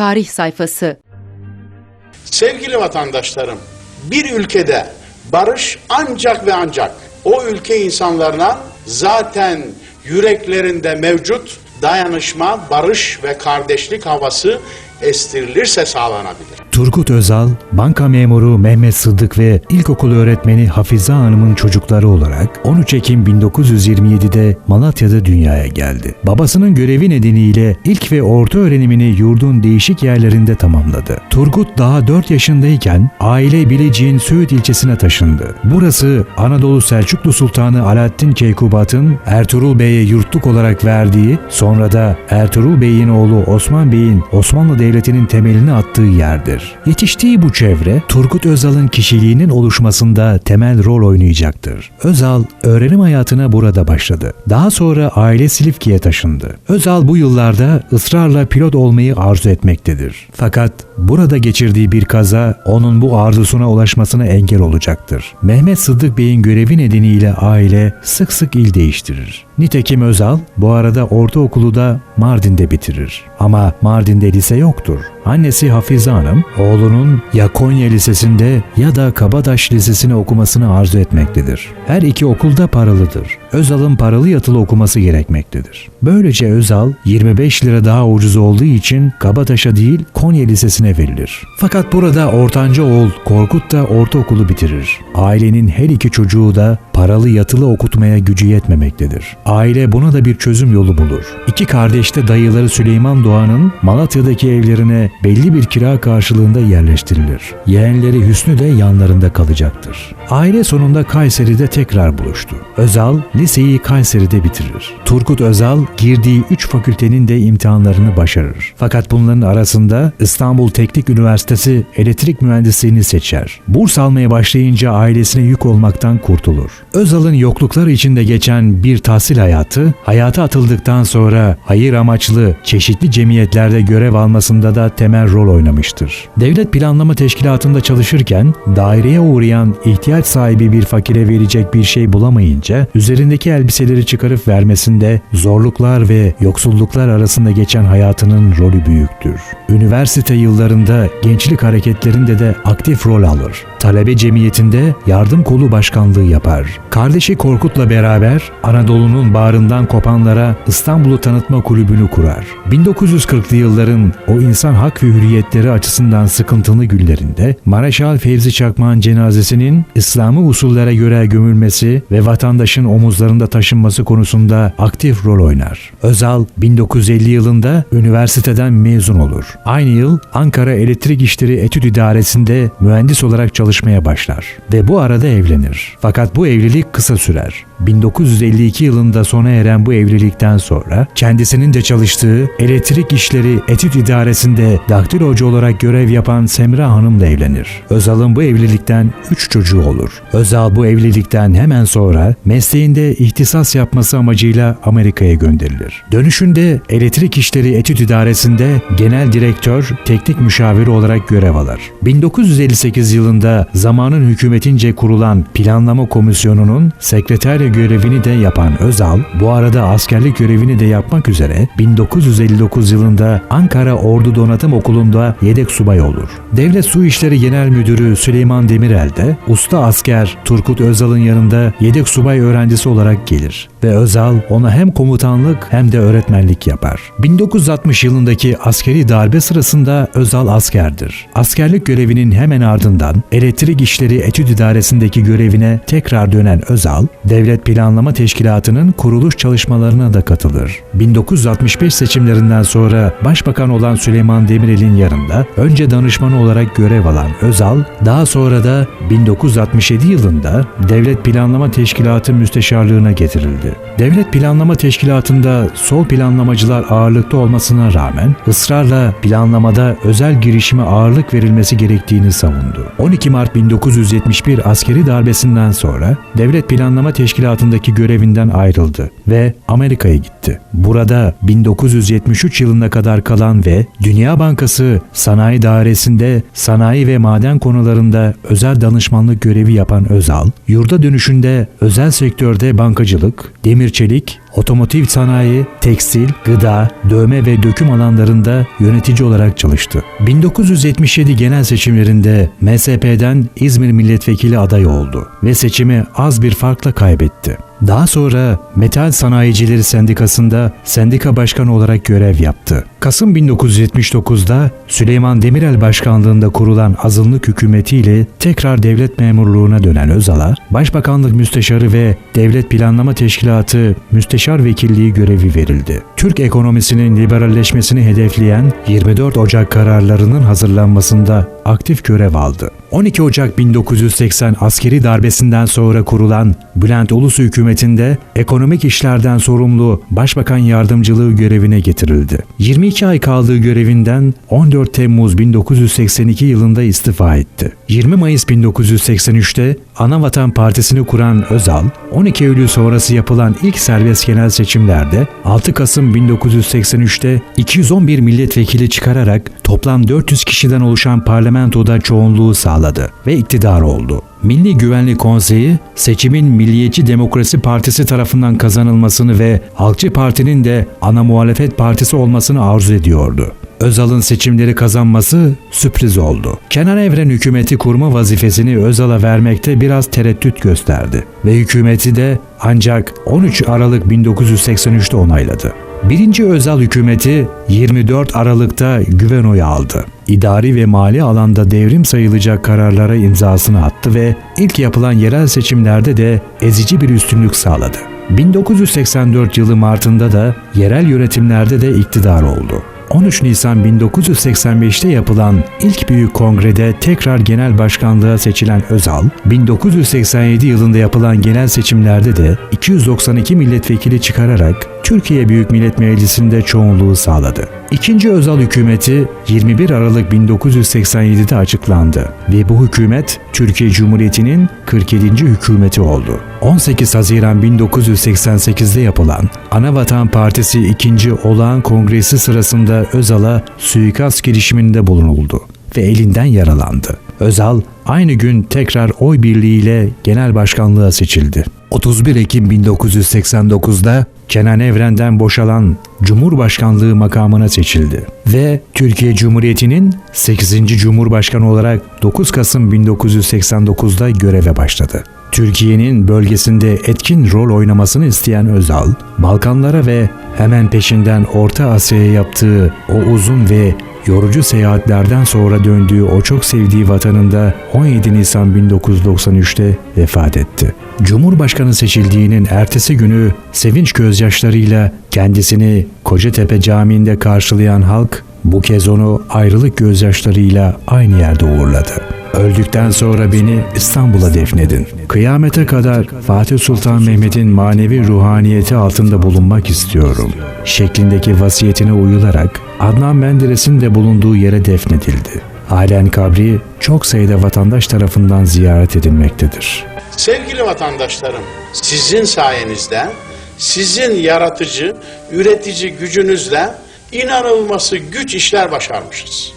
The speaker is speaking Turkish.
Tarih sayfası. Sevgili vatandaşlarım, bir ülkede barış ancak ve ancak o ülke insanlarına zaten yüreklerinde mevcut dayanışma, barış ve kardeşlik havası estirilirse sağlanabilir. Turgut Özal, banka memuru Mehmet Sıddık ve ilkokul öğretmeni Hafize Hanım'ın çocukları olarak 13 Ekim 1927'de Malatya'da dünyaya geldi. Babasının görevi nedeniyle ilk ve orta öğrenimini yurdun değişik yerlerinde tamamladı. Turgut daha 4 yaşındayken aile Bilecik'in Söğüt ilçesine taşındı. Burası Anadolu Selçuklu Sultanı Alaaddin Keykubat'ın Ertuğrul Bey'e yurtluk olarak verdiği, sonra da Ertuğrul Bey'in oğlu Osman Bey'in Osmanlı Devleti'nin temelini attığı yerdir. Yetiştiği bu çevre Turgut Özal'ın kişiliğinin oluşmasında temel rol oynayacaktır. Özal öğrenim hayatına burada başladı. Daha sonra aile Silifke'ye taşındı. Özal bu yıllarda ısrarla pilot olmayı arzu etmektedir. Fakat burada geçirdiği bir kaza onun bu arzusuna ulaşmasına engel olacaktır. Mehmet Sıddık Bey'in görevi nedeniyle aile sık sık il değiştirir. Nitekim Özal bu arada ortaokulu da Mardin'de bitirir. Ama Mardin'de lise yoktur. Annesi Hafize Hanım oğlunun ya Konya Lisesi'nde ya da Kabataş Lisesi'ni okumasını arzu etmektedir. Her iki okulda paralıdır. Özal'ın paralı yatılı okuması gerekmektedir. Böylece Özal 25 lira daha ucuz olduğu için Kabataş'a değil Konya Lisesi'ne verilir. Fakat burada ortanca oğul Korkut da ortaokulu bitirir. Ailenin her iki çocuğu da paralı yatılı okutmaya gücü yetmemektedir. Aile buna da bir çözüm yolu bulur. İki kardeş de dayıları Süleyman Doğan'ın Malatya'daki evlerine belli bir kira karşılığında yerleştirilir. Yeğenleri Hüsnü de yanlarında kalacaktır. Aile sonunda Kayseri'de tekrar buluştu. Özal liseyi Kayseri'de bitirir. Turgut Özal girdiği 3 fakültenin de imtihanlarını başarır. Fakat bunların arasında İstanbul Teknik Üniversitesi elektrik mühendisliğini seçer. Burs almaya başlayınca ailesine yük olmaktan kurtulur. Özal'ın yokluklar içinde geçen bir tahsil hayatı, hayata atıldıktan sonra hayır amaçlı çeşitli cemiyetlerde görev almasında da temel rol oynamıştır. Devlet Planlama Teşkilatı'nda çalışırken daireye uğrayan ihtiyaç sahibi bir fakire verecek bir şey bulamayınca üzerindeki elbiseleri çıkarıp vermesinde zorluklar ve yoksulluklar arasında geçen hayatının rolü büyüktür. Üniversite yıllarında gençlik hareketlerinde de aktif rol alır. Talebe cemiyetinde yardım kolu başkanlığı yapar. Kardeşi Korkut'la beraber Anadolu'nun bağrından kopanlara İstanbul'u tanıtma kulübünü kurar. 1940'lı yılların o insan hak ve hürriyetleri açısından sıkıntılı günlerinde Mareşal Fevzi Çakmak'ın cenazesinin İslami usullere göre gömülmesi ve vatandaşın omuzlarında taşınması konusunda aktif rol oynar. Özal 1950 yılında üniversiteden mezun olur. Aynı yıl Ankara Elektrik İşleri Etüt İdaresi'nde mühendis olarak çalışmaya başlar ve bu arada evlenir. Fakat bu evlilik kısa sürer. 1952 yılında sona eren bu evlilikten sonra kendisinin de çalıştığı Elektrik İşleri Etüt İdaresi'nde daktilocu olarak görev yapan Semra Hanım'la evlenir. Özal'ın bu evlilikten 3 çocuğu olur. Özal bu evlilikten hemen sonra mesleğinde ihtisas yapması amacıyla Amerika'ya gönderilir. Dönüşünde Elektrik İşleri Etüt İdaresi'nde genel direktör, teknik müşaviri olarak görev alır. 1958 yılında zamanın hükümetince kurulan Planlama Komisyonu'nun sekreter görevini de yapan Özal, bu arada askerlik görevini de yapmak üzere 1959 yılında Ankara Ordu Donatım Okulu'nda yedek subay olur. Devlet Su İşleri Genel Müdürü Süleyman Demirel de usta asker Turgut Özal'ın yanında yedek subay öğrencisi olarak gelir ve Özal ona hem komutanlık hem de öğretmenlik yapar. 1960 yılındaki askeri darbe sırasında Özal askerdir. Askerlik görevinin hemen ardından elektrik işleri etüt idaresindeki görevine tekrar dönen Özal, Devlet Planlama Teşkilatı'nın kuruluş çalışmalarına da katılır. 1965 seçimlerinden sonra Başbakan olan Süleyman Demirel'in yanında önce danışmanı olarak görev alan Özal, daha sonra da 1967 yılında Devlet Planlama Teşkilatı Müsteşarlığına getirildi. Devlet Planlama Teşkilatı'nda sol planlamacılar ağırlıkta olmasına rağmen ısrarla planlamada özel girişime ağırlık verilmesi gerektiğini savundu. 12 Mart 1971 askeri darbesinden sonra Devlet Planlama Teşkilatı'ndaki görevinden ayrıldı ve Amerika'ya gitti. Burada 1973 yılına kadar kalan ve Dünya Bankası Sanayi Dairesi'nde sanayi ve maden konularında özel danışmanlık görevi yapan Özal, yurda dönüşünde özel sektörde bankacılık, demir çelik, otomotiv sanayi, tekstil, gıda, dövme ve döküm alanlarında yönetici olarak çalıştı. 1977 genel seçimlerinde MSP'den İzmir milletvekili adayı oldu ve seçimi az bir farkla kaybetti. Daha sonra Metal Sanayicileri Sendikası'nda sendika başkanı olarak görev yaptı. Kasım 1979'da Süleyman Demirel başkanlığında kurulan azınlık hükümetiyle tekrar devlet memurluğuna dönen Özal'a, Başbakanlık Müsteşarı ve Devlet Planlama Teşkilatı Müsteşar Vekilliği görevi verildi. Türk ekonomisinin liberalleşmesini hedefleyen 24 Ocak kararlarının hazırlanmasında aktif görev aldı. 12 Ocak 1980 askeri darbesinden sonra kurulan Bülent Ulusu hükümetinde ekonomik işlerden sorumlu Başbakan Yardımcılığı görevine getirildi. 22 ay kaldığı görevinden 14 Temmuz 1982 yılında istifa etti. 20 Mayıs 1983'te Anavatan Partisi'ni kuran Özal, 12 Eylül sonrası yapılan ilk serbest genel seçimlerde 6 Kasım 1983'te 211 milletvekili çıkararak toplam 400 kişiden oluşan parlamentoda çoğunluğu sağladı ve iktidar oldu. Milli Güvenlik Konseyi seçimin Milliyetçi Demokrasi Partisi tarafından kazanılmasını ve Halkçı Parti'nin de ana muhalefet partisi olmasını arzu ediyordu. Özal'ın seçimleri kazanması sürpriz oldu. Kenan Evren hükümeti kurma vazifesini Özal'a vermekte biraz tereddüt gösterdi ve hükümeti de ancak 13 Aralık 1983'te onayladı. Birinci Özal hükümeti 24 Aralık'ta güven oyu aldı. İdari ve mali alanda devrim sayılacak kararlara imzasını attı ve ilk yapılan yerel seçimlerde de ezici bir üstünlük sağladı. 1984 yılı Mart'ında da yerel yönetimlerde de iktidar oldu. 13 Nisan 1985'te yapılan ilk büyük kongrede tekrar genel başkanlığa seçilen Özal, 1987 yılında yapılan genel seçimlerde de 292 milletvekili çıkararak Türkiye Büyük Millet Meclisi'nde çoğunluğu sağladı. İkinci Özal hükümeti 21 Aralık 1987'de açıklandı ve bu hükümet Türkiye Cumhuriyeti'nin 47. hükümeti oldu. 18 Haziran 1988'de yapılan Anavatan Partisi 2. Olağan Kongresi sırasında Özal'a suikast girişiminde bulunuldu ve elinden yaralandı. Özal aynı gün tekrar oy birliğiyle genel başkanlığa seçildi. 31 Ekim 1989'da Kenan Evren'den boşalan Cumhurbaşkanlığı makamına seçildi ve Türkiye Cumhuriyeti'nin 8. Cumhurbaşkanı olarak 9 Kasım 1989'da göreve başladı. Türkiye'nin bölgesinde etkin rol oynamasını isteyen Özal, Balkanlara ve hemen peşinden Orta Asya'ya yaptığı o uzun ve yorucu seyahatlerden sonra döndüğü o çok sevdiği vatanında 17 Nisan 1993'te vefat etti. Cumhurbaşkanı seçildiğinin ertesi günü sevinç gözyaşlarıyla kendisini Kocatepe Camii'nde karşılayan halk bu kez onu ayrılık gözyaşlarıyla aynı yerde uğurladı. Öldükten sonra beni İstanbul'a defnedin. Kıyamete kadar Fatih Sultan Mehmet'in manevi ruhaniyeti altında bulunmak istiyorum. Şeklindeki vasiyetine uyularak Adnan Menderes'in de bulunduğu yere defnedildi. Halen kabri çok sayıda vatandaş tarafından ziyaret edilmektedir. Sevgili vatandaşlarım, sizin sayenizde, sizin yaratıcı, üretici gücünüzle inanılması güç işler başarmışız.